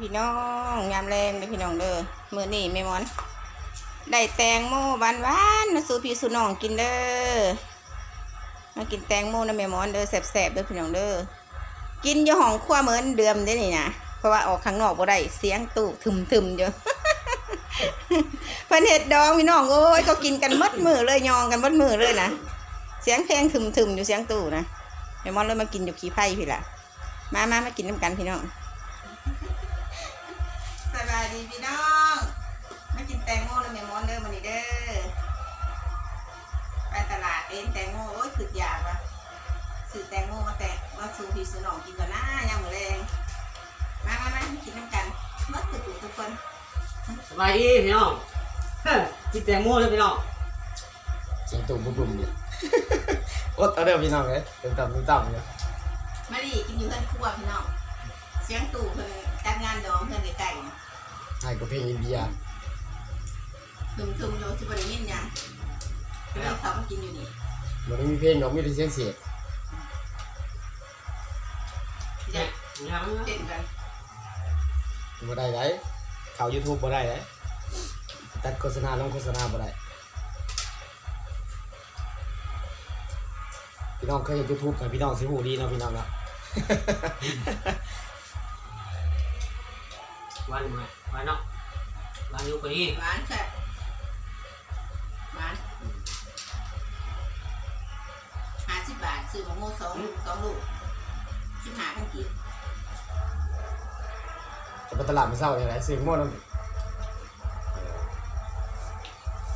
พี่น้องยามแรงเด้อพี่น้องเด้อมื้อนี้แม่มอน ได้แตงโมหวานหวานมาสู่พี่สู่น้องกินเด้อมากินแตงโมนะแม่มอนเด้อแซ่บๆเด้อพี่น้องเด้อกินอยู่ห้องครัวเหมือนเดิมเด้นี่นะเพราะว่าออกข้างนอกบ่ได้เสียงตู้ทึมๆอยู่เพิ่นเฮ็ดดองพี่น้องโอ้ยก็กินกันหมดมือเลยยองกันหมดมือเลยนะเสียงเพลงทึมๆอยู่เสียงตู้นะแม่หมอนเลยมากินอยู่ขี้ไผ่พี่ละมามามากินน้ำกันพี่น้อง ดีพี่น้องมากินแตงโมแล้วแม่มอนเด้อมันนี้เด้อไปตลาดเองแตงโมโอ้ยคืออยากว่ะซื้อแตงโมมาแตะมาสู่พี่สู่น้องกินก่อนนะยังมือแรงมามามากินน้ำกันหมัดคือทุกคนสบายดีพี่น้องเฮ้ยกินแตงโมเลยพี่น้องเสียงตุ่มบุ่มๆเนี่ยอดเอาเด้อพี่น้องเลยเต็มต่ำเต็มต่ำเนี่ยมาดิกินอยู่เพื่อนครัวพี่น้องเสียงตู่ ให้กับเพลงอินเดียทุ่มๆโยสิบริยินยังก็เลยเขามากินอยู่นี่มันไม่มีเพลงหรอกมีแต่เสียงเสียงจะยังเต้นกันบ่ได้ไรข่าวยูทูบบ่ได้ไรตัดโฆษณาลงโฆษณาบ่ได้พี่น้องเคยเห็นยูทูบกับพี่น้องสิหูดีเนาะพี่น้องเนาะ วันมาวันเนาะวันอยู่คนนี้หวานแซ่บหวานห้าสิบบาทซื้อมะม่วงสองสองลูกสิบห้าพันกีบจะไปตลาดมื้อเช้าเนี่ยไรซื้อหม้อน้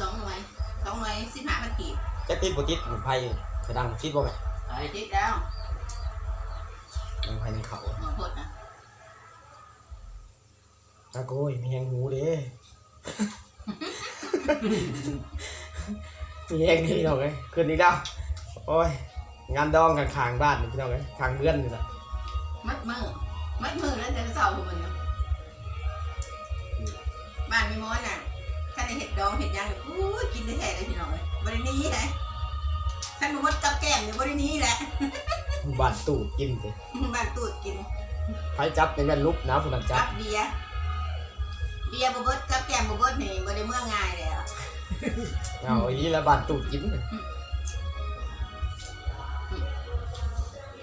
สองหน่วยสองหน่วยสิบห้าพันกีบำจะติดบ่ติดหมุนไผ่กระดังติดบ่แม่ไอ้ติดแล้วหมุนไผ่ในเขาหมอพดนะ ตะโกยมีแหงหูเด้มีแหงนี่พี่น้องเอ้ยคืนนี้แล้วโอ้ยงานดองกันข้างบ้านนี่พี่น้องเอ้ยข้างเรือนนี่แหละมัดมือมัดมือแล้วจะเสาร์มันเนี่ยบ้านมีม้อนน่ะถ้าในเห็ดดองเห็ดหยังอู้ยกินได้แท้เลยพี่น้องเลยบรินี้เลยท่านมดกับแก้มเนี่ยบรินี้แหละบ้านตู่กินสิบ้านตูดกินไผจับในแม่นลุกนะผู้นั้นจักับบเบียร์ เบียร์บเบิดกับแก้มบเบิดนี่บ่ได้เมื่อง่ายเลยอะเอาอีนี้แล้วบ้านตู่กิน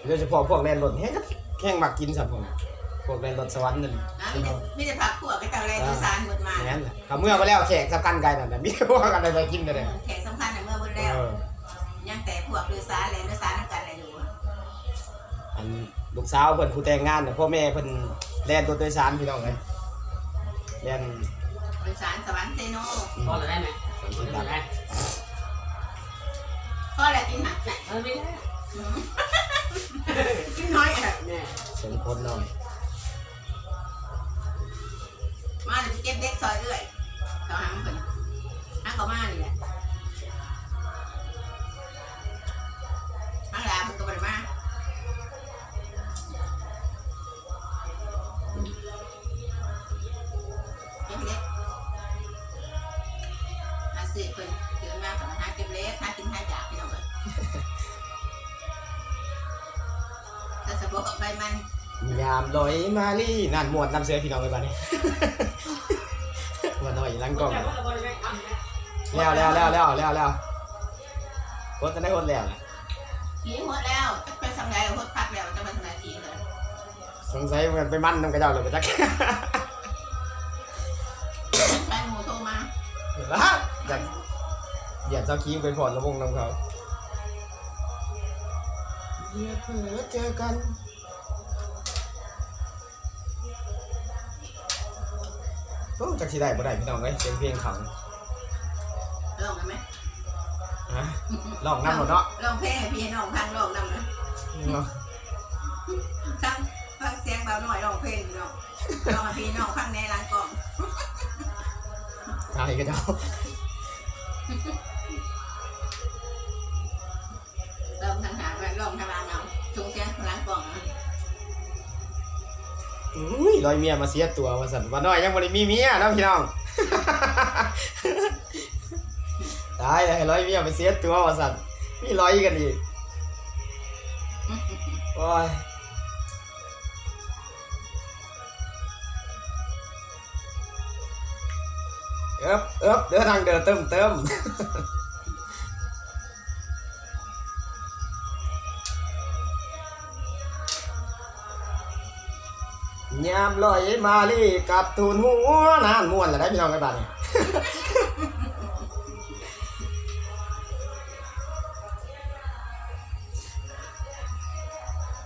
โดยเฉพาะพวกแลนรถแห้งก็แห้งมักกินสัตว์พวกนั้นพวกแลนรถสวรรค์นั่นนะไม่ได้ไม่ได้พักพวกก็เจ้าแรงโดยสารหมดมาอย่างนั้นแหละเขาเมื่อมาแล้วแขกสำคัญกันนั่นน่ะมีพวกกันอะไรกินกันเลยแขกสำคัญในเมื่อเบิดแล้วเออยังแต่พวกโดยสารแรงโดยสารน้ำกันอะไรอยู่อันลูกสาวเพิ่นผู้แต่งงานน่ะพ่อแม่เพิ่นแล่นรถโดยสารพี่น้องเอ้ย แล่นโดยสารสวรรค์เซโนพอจะได้ไหมพอจะได้ก็อะไรกินหักไหนเออไม่ได้กินน้อยอะเนี่ยสมคนหน่อย มาเดี๋ยวจะเก็บเด็กซอยเรื่อยต่อหางเพิ่นหางก็มานี่แหละ อาเสียเพิ่นเกิดมาก็มาหาเก็บเล็กหากินหาอยากพี่น้องเอ้ยแต่สะบอกใบมันยามลอยมาลี่นั่นหมวดนำเสือพี่น้องเลยบ้านนี้มาหน่อยหลังกล้องแต่ว่าเราไม่ได้ทำนะแล้วแล้วแล้วแล้วแล้วแล้วรถจะได้รถแล้วนะผีหัวแล้วจะไปทำไรหัวพักแล้วจะมาทำไรทีเลยสงสัยมันไปมั่นน้ำกระเจ้าเลยไปจักแฟนหมูโทรมาละอ ยากอยากเจ้าคิงไปผ่อนระวงน้ำเขาอย่าเผลอเจอกัน โอ้จักสิได้บ่ได้พี่น้องเอ้ยเสียงเพลงเขาลองกันไหมฮะลองนำหมดเนาะลองเพลงให้พี่น้องฟังลองนำนะเนาะฟังฟังเสียงเบาหน่อยลองเพลงเนาะลองให้พี่น้องฟังในร้านกล่องใช่กระเจ้า อุ้ยลอยเมียมาเสียตัวมาสั่นวันน้อยยังบ่ได้มีเมียนะพี่น้องตายเลยลอยเมียมาเสียตัวมาสั่นมีลอยกันดีโอ้ยเอ๊บเอ๊บเดินทางเดินเติมเติม ยามลอยมาลีกับทูนหัวนานม่วนแล้วได้พี่น้องกันบ้านนี่ย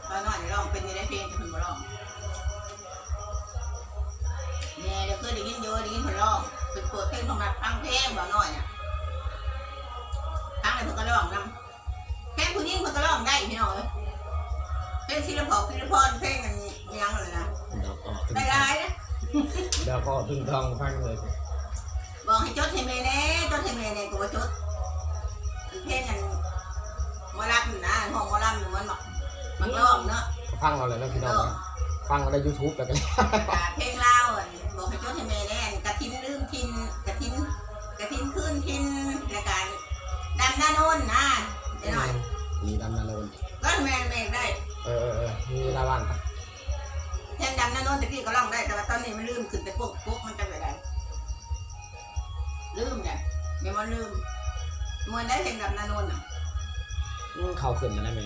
ตอนนอนร้องเป็นยังไงเพลงจะเพิ่นบ่ร้องแม่เดี๋ยวเคยได้ยินอยู่ได้ยินเพิ่นร้องเพิ่นเปิดเพลงของนัดฟังเพลงบ่น้อยน่ะฟังแล้วเพิ่นก็ร้องนำเพลงผู้หญิงเพิ่นก็ร้องได้พี่น้องเอ้ยเพลงศิลปะศิลปะเพลงอัน ยังเลยนะดอกออกถึงได้หลายนะดอกออกถึงทองฟังเลยบอกให้จดให้แม่แน่จดให้แม่แน่ก็บ่จดเพลงอันหมอลำนะห้องหมอลำมันมักมันร้องเนาะฟังเอาเลยนะพี่น้องนะฟังเอาในยูทูบแล้วกันอ่าเพลงลาวอะบอกให้โจทย์ให้แม่แน่นกระทินลืมทินกระทินกระทินขึ้นทินรายการดำหน้าโน่นนะเดี๋ยวหน่อยมีดำนาโนนก็แม่แม่ได้ เออ น้าโน่นตะกี้ก็ร้องได้ แต่ว่าตอนนี้มันลืมขึ้นไปปุ๊บปุ๊บมันจะไปได้ลืมเนี่ยไม่ว่าลืมมวนได้เพลงดำหน้าโน่นอะอืมเข้าขึ้นแล้วนะแม่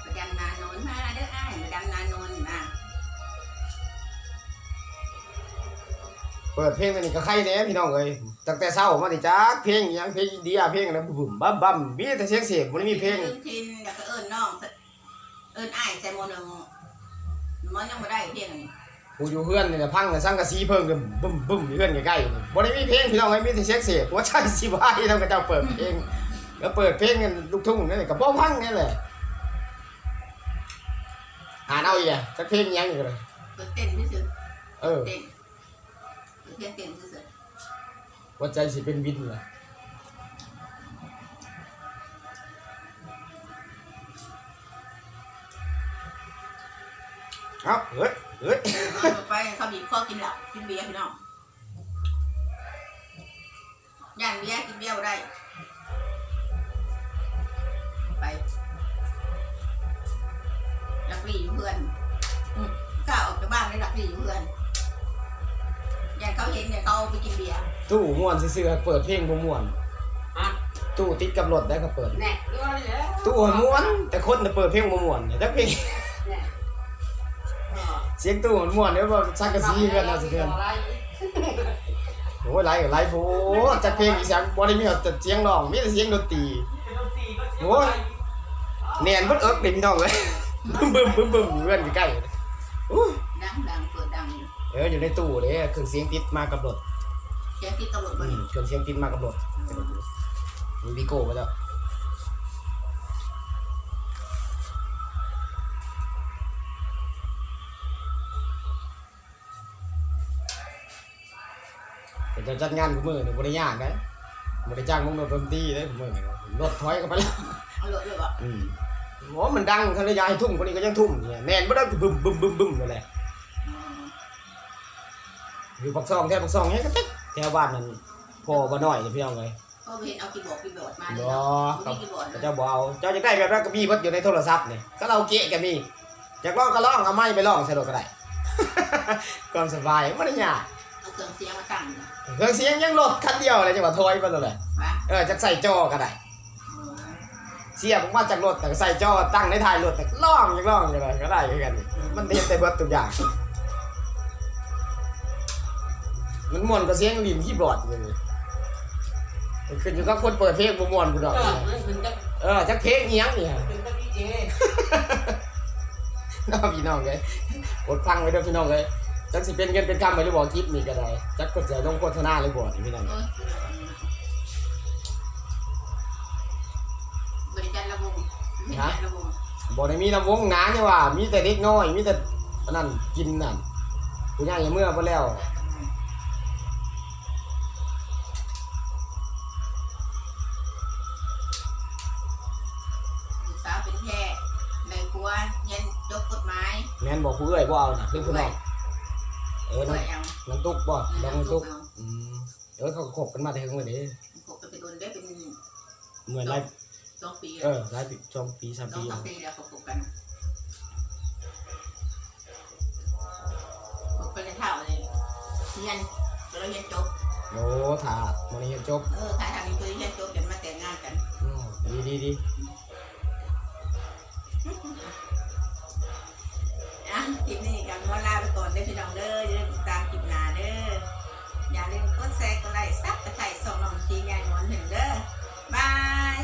ไปดำนาโน่นมาเด้ออ้ายไปดำนาโน่นมาเปิดเพลงอันนี้ก็ใครแน่พี่น้องเอ้ยตั้งแต่เช้ามาดิจ้าเพลงอิหยังเพลงอินเดียเพลงอะไรบุ่มบัมบัมมีแต่เสียงเสียงบ่ได้มีเพลงลืมทินแล้วก็เอิญน้องเอิญอ้ายใส่โมหนึ่ง มันยังไม่ได้เพลงอันนี้กูอยู่เฮือนนี่นะพังน่ะสังกะสีเพิ่งกันบึ้มบึ้มอยู่เฮือนใกล้ๆนี่บ่ได้มีเพลงพี่น้องเอ้ยมีแต่เสียงเสียงหัวใจสิวายแล้วก็เจ้าเปิดเพลงก็เปิดเพลงกันลูกทุ่งนั่นแหละก็บ่พังนี่แหละหาเอาอีกอะจักเพลงอิหยังอยู่เลยเปิดเต้นที่สุดเออเต้นเปิดเต้นเต้นที่สุดหัวใจสิเป็นวินล่ะ เอ้าเฮ้ยเฮ้ยเอาต่อไปเขาบีบคอกินเหล้ากินเบียร์พี่น้องย่านเบียร์กินเบียร์บ่ได้ ไปลักลี่อยู่เพื่อนอืมกล้าออกจากบ้านได้ลักลี่อยู่เพื่อนย่านเขาเห็นเนี่ยเขาเอาไปกินเบียร์ตู้ม่วนซื่อๆเปิดเพลงบ่ม่วนอะตู้ติดกับรถได้ก็เปิด แน่ดูอะไรเนี่ยตู้หัวม่วน แต่คนน่ะเปิดเพลงบ่ม่วนเนี่ยจักเพลงแน่ เออเสียงตู้มันม่วนเด้อบ่ซักกะซีกันเอาสิเดือนอะไรโอ้ยไลฟ์ก็ไลฟ์โพดจักเพลงอีสานบ่ได้มีแต่เสียงร้องมีแต่เสียงดนตรีโอ้ยแน่นเบิดเอิกเด้พี่น้องเอ้ยบึ้มบึ้มบึ้มบึ้มอยู่เพื่อนอยู่ใกล้อู้ดังดังเปิดดังอยู่เอออยู่ในตู้เด้เครื่องเสียงติดมากับรถเสียงที่ตำรวจอืมามเครื่องเสียงติดมากับรถมีบิโก้มาแล้ว จะจัดงานกูมือนี่บ่ได้ยากนะบ่ได้จ้างวงดนตรีเด้กูมือนี่รถถอยกันไปแล้วเอาเลยเลยว่ะอืมโอ้มันดังทะเลยายทุ่มคนนี้ก็ยังทุ่มเนี่ยแน่นบ่ได้บึ้มบึ้มบึ้มบึ้มนั่นแหละอืมอยู่ปักซองแถวปักซองเนี่ยก็ตึ๊กแถวบ้านนั่นพ่อบ่น้อยนี่พี่น้องเอ้ยก็ไปเห็นเอาคีย์บอร์ดคีย์บอร์ดมาเลยบ่เนาะครับมีคีย์บอร์ดเลยเจ้าบ่เอาเจ้าจะได้แบบนั้นก็มีเบิดอยู่ในโทรศัพท์นี่ก็เราเกะก็มีอยากลองก็ลองเอาไม้ไปลองใส่รถก็ได้ความสบายบ่ได้ยาก เอาเครื่องเสียงมาตั้งเนาะเครื่องเสียงยังรถคันเดียวเลยจังหวะถอยไปนั่นแหละว่ะเออจักใส่จอก็ได้อืมเสียบออกมาจากรถแต่ก็ใส่จอตั้งในท้ายรถแต่ก็ลองอยากลองก็ได้ก็ได้คือกันมันเฮ็ดได้เบิดทุกอย่าง มันม่วนก็เสียงลิ้นคีย์บอร์ดอยู่นี่มันขึ้นอยู่กับคนเปิดเพลงบ่ม่วนกูดอก เออมันเป็นจักเออจักเพลงอีหยังเนี่ย เป็นจักดีเจน้องพี่น้องเลยกดฟังไว้เด้วยพี่น้องเลย จักสิเป็นเงินเป็นคำไปหรือบ่คลิปนี่ก็ได้จักก็จะลงโฆษณาหรือบ่นี่พี่น้องเออบริการระวงบริการระวงบ่ได้มีลำวงหนาเนี่ยว่า มีแต่เด็กน้อย มีแต่อันนั้นกินนั่นผู้ใหญ่อย่าเมื่อบ่แล้วลูกสาวเป็นแค่ในครัวเรียนจบกฎหมาย แม่นบอกผู้เอ้ยบ่เอาน่ะคือผู้น้อง เออด้น้วอยงเอาน้องตุ๊กบ่น้องเอาตุ๊กเอาอืมเออเขาก็คบกันมาแต่เฮิงเลยเด้ผมก็ไปโดนได้เป็นเหมือนหลายสองปีเอแล้วอหลายปีสองปีสามสองปีสามปีแล้วเขาคบกันคบกันในเท่าเลยเรียนเราเรียนจบโอ้ถามันนี้จบเออขายทางนี้คือจะจบกันมาแต่งงานกันอืมดีดีดี คลิปนี้กันว่าลาไปก่อนเด้อพี่น้องเด้ออย่าลืมติดตามคลิปหน้าเด้ออย่าลืมกดแชร์กดไลค์ซับกะไข่ส่งน้องทีใหญ่หมอนถึงเด้อบาย